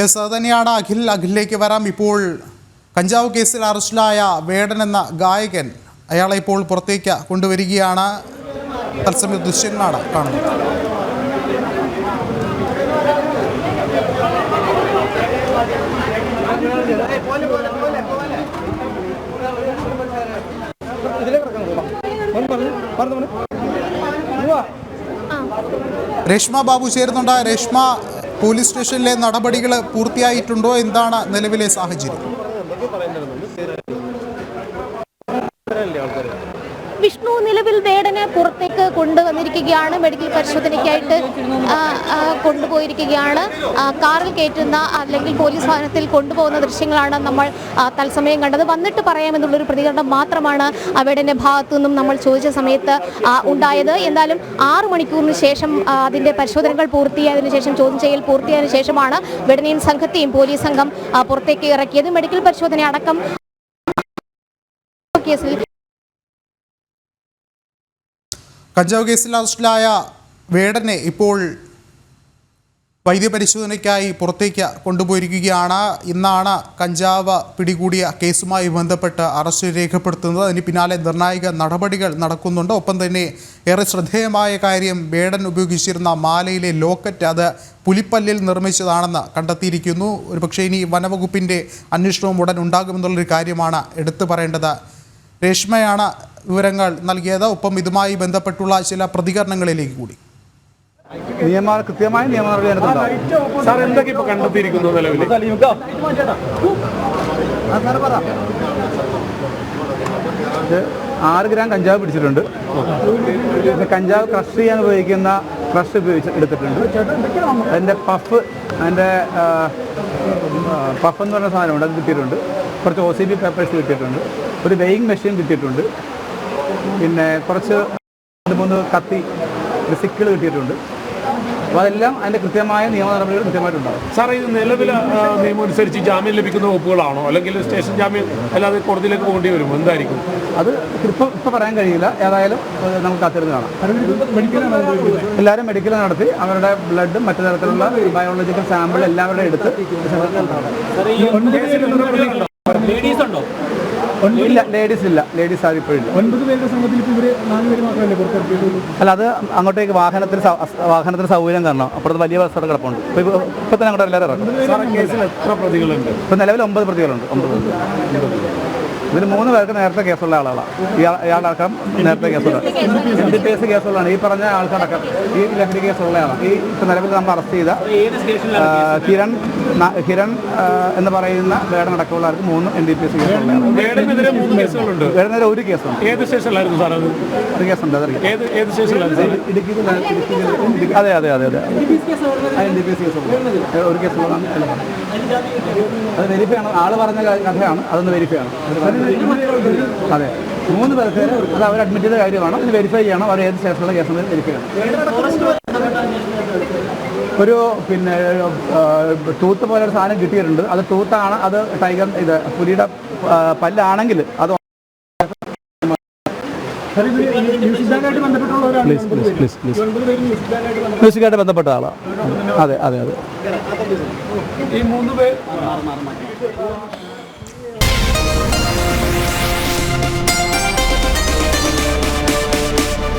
അത് തന്നെയാണ് അഖിൽ. അഖിലേക്ക് വരാം. ഇപ്പോൾ കഞ്ചാവ് കേസിൽ അറസ്റ്റിലായ വേടൻ എന്ന ഗായകൻ അയാളെ ഇപ്പോൾ പുറത്തേക്ക് കൊണ്ടുവരികയാണ്. തത്സമയ ദൃശ്യങ്ങളാണ് കാണുന്നത്. രേഷ്മ ബാബു ചേരുന്നുണ്ട്. രേഷ്മ പോലീസ് സ്റ്റേഷനിലെ നടപടികൾ പൂർത്തിയായിട്ടുണ്ടോ? എന്താണ് നിലവിലെ സാഹചര്യം? വിഷ്ണു നിലവിൽ വേടനെ പുറത്തേക്ക് കൊണ്ടുവന്നിരിക്കുകയാണ്. മെഡിക്കൽ പരിശോധനയ്ക്കായിട്ട് കൊണ്ടുപോയിരിക്കുകയാണ്. കാറിൽ കയറ്റുന്ന അല്ലെങ്കിൽ പോലീസ് വാഹനത്തിൽ കൊണ്ടുപോകുന്ന ദൃശ്യങ്ങളാണ് നമ്മൾ തത്സമയം കണ്ടത്. വന്നിട്ട് പറയാമെന്നുള്ളൊരു പ്രതികരണം മാത്രമാണ് അവിടെ ഭാഗത്തു നിന്നും നമ്മൾ ചോദിച്ച സമയത്ത് ഉണ്ടായത്. എന്തായാലും ആറു മണിക്കൂറിന് ശേഷം അതിന്റെ പരിശോധനകൾ പൂർത്തിയായതിനു ശേഷം ചോദ്യം ചെയ്യൽ പൂർത്തിയായതിനു ശേഷമാണ് വെടനെയും സംഘത്തെയും പോലീസ് സംഘം പുറത്തേക്ക് ഇറക്കിയത്. മെഡിക്കൽ പരിശോധന അടക്കം കേസിൽ കഞ്ചാവ് കേസിൽ അറസ്റ്റിലായ വേടനെ ഇപ്പോൾ വൈദ്യപരിശോധനയ്ക്കായി പുറത്തേക്ക് കൊണ്ടുപോയിരിക്കുകയാണ്. ഇന്നാണ് കഞ്ചാവ് പിടികൂടിയ കേസുമായി ബന്ധപ്പെട്ട് അറസ്റ്റ് രേഖപ്പെടുത്തുന്നത്. അതിന് പിന്നാലെ നിർണായക നടപടികൾ നടക്കുന്നുണ്ട്. ഒപ്പം തന്നെ ഏറെ ശ്രദ്ധേയമായ കാര്യം വേടൻ ഉപയോഗിച്ചിരുന്ന മാലയിലെ ലോക്കറ്റ് അത് പുലിപ്പല്ലിൽ നിർമ്മിച്ചതാണെന്ന് കണ്ടെത്തിയിരിക്കുന്നു. ഒരുപക്ഷേ ഇനി വനവകുപ്പിന്റെ അന്വേഷണവും ഉടൻ ഉണ്ടാകുമെന്നുള്ളൊരു കാര്യമാണ് എടുത്തു പറയേണ്ടത്. രേഷ്മയാണ് വിവരങ്ങൾ നൽകിയത്. ഒപ്പം ഇതുമായി ബന്ധപ്പെട്ടുള്ള ചില പ്രതികരണങ്ങളിലേക്ക് കൂടി. നിയമ കൃത്യമായ ആറ് ഗ്രാം കഞ്ചാവ് പിടിച്ചിട്ടുണ്ട്. കഞ്ചാവ് ക്രഷ് ചെയ്യാൻ ഉപയോഗിക്കുന്ന ക്രഷ് ഉപയോഗിച്ച് എടുത്തിട്ടുണ്ട്. അതിന്റെ പഫ് അതിന്റെ പഫ് എന്ന് പറഞ്ഞ സാധനമുണ്ട്. അത് കിട്ടിയിട്ടുണ്ട്. കുറച്ച് ഒ സി ബി പേപ്പേഴ്സ് കിട്ടിയിട്ടുണ്ട്. ഒരു വെയിങ് മെഷീൻ കിട്ടിയിട്ടുണ്ട്. പിന്നെ കുറച്ച് രണ്ട് മൂന്ന് കത്തി സിക്കിൾ കിട്ടിയിട്ടുണ്ട്. അപ്പോൾ അതെല്ലാം അതിന്റെ കൃത്യമായ നിയമ നടപടികൾ കൃത്യമായിട്ടുണ്ടാകും. സാർ ഇത് നിലവിൽ നിയമം അനുസരിച്ച് ജാമ്യം ലഭിക്കുന്ന വകുപ്പുകളാണോ? അല്ലെങ്കിൽ സ്റ്റേഷൻ ജാമ്യം അല്ലാതെ കോടതിയിലേക്ക് പോകേണ്ടി വരുമോ? എന്തായിരിക്കും? അത് ഇപ്പം ഇപ്പം പറയാൻ കഴിയില്ല. ഏതായാലും നമുക്ക് കാത്തിരുന്ന് കാണാം. എല്ലാവരും മെഡിക്കൽ നടത്തി അവരുടെ ബ്ലഡും മറ്റു തരത്തിലുള്ള ബയോളജിക്കൽ സാമ്പിൾ എല്ലാവരുടെയും എടുത്ത് ഇല്ല ലേഡീസ് ഇല്ല ലേഡീസ് ആരും ഇപ്പോഴില്ല ഒൻപത് പേരുടെ സംഘത്തിൽ ഇവർ നാലുപേര് മാത്രമല്ലേ പുറത്തിറക്കിയിട്ടുള്ളൂ? അല്ല അത് അങ്ങോട്ടേക്ക് വാഹനത്തിന് വാഹനത്തിന് സൗകര്യം കാരണം. അപ്പുറത്ത് വലിയ ബസ് അവിടെ കിടപ്പുണ്ട്. ഇപ്പോൾ ഇപ്പം തന്നെ അങ്ങോട്ട് എല്ലാവരും ഇറക്കും സാർ കേസിൽ എത്ര പ്രതികളുണ്ട്? ഇപ്പം നിലവിൽ ഒമ്പത് പ്രതികളുണ്ട്. ഒമ്പത് ഇതിൽ മൂന്ന് പേർക്ക് നേരത്തെ കേസുള്ള ആളുകളാണ് ഇയാളുടെ ഇയാളടക്കം നേരത്തെ കേസുള്ള എം ഡി പി എസ് കേസുള്ളതാണ്. ഈ പറഞ്ഞ ആൾക്കടക്കം ഈ ലഹരി കേസുള്ള ആളാണ് ഈ ഇപ്പം നിലവിൽ നമ്മൾ അറസ്റ്റ് ചെയ്ത കിരൺ കിരൺ എന്ന് പറയുന്ന വേടനടക്കമുള്ള ആൾക്ക് മൂന്ന് എം ഡി പി എസ് വേടനെതിരെ കേസുകളുണ്ട്. ഒരു കേസുണ്ട്. ഏത് സ്റ്റേഷനിലായിരുന്നു സാർ അത്? ഒരു കേസുണ്ട് അതറിയാം ഇടുക്കി അതെ അതെ അതെ അതെ. എം ഡി പി എസ് കേസുള്ള ഒരു കേസുള്ളതാണ്. അത് വെരിഫൈ ആണ്. ആൾ പറഞ്ഞ കഥയാണ്. അതൊന്ന് വെരിഫൈ ആണ്. അതെ. മൂന്ന് പേർക്ക് അത് അവർ അഡ്മിറ്റ് ചെയ്ത കാര്യമാണ്. ഇത് വെരിഫൈ ചെയ്യണം. അവർ ഏത് സ്റ്റേഷനിലെ കേസാണ് വെരിഫൈ ചെയ്യണം ഒരു പിന്നെ തൂത്ത് പോലെ ഒരു സാധനം കിട്ടിയിട്ടുണ്ട്. അത് തൂത്താണ് അത് ടൈഗർ ഇത് പുലിയുടെ പല്ലാണെങ്കിൽ അത് മ്യൂസിക്കായിട്ട് ബന്ധപ്പെട്ട ആളാണ് അതെ അതെ അതെ. ഈ മൂന്ന് പേർ